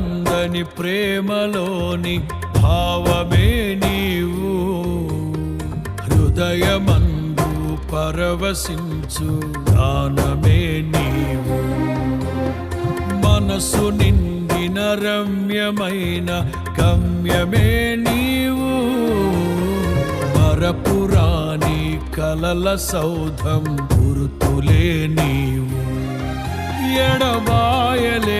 అందని ప్రేమలోని భావమే నీవు. హృదయమందు పరవశించు దానమే నీవు. మనసు నిండిన రమ్యమైన గమ్యమే నీవు. మరపురాణి కలల సౌధం గురుతులే నీవు. ఎడబాయలే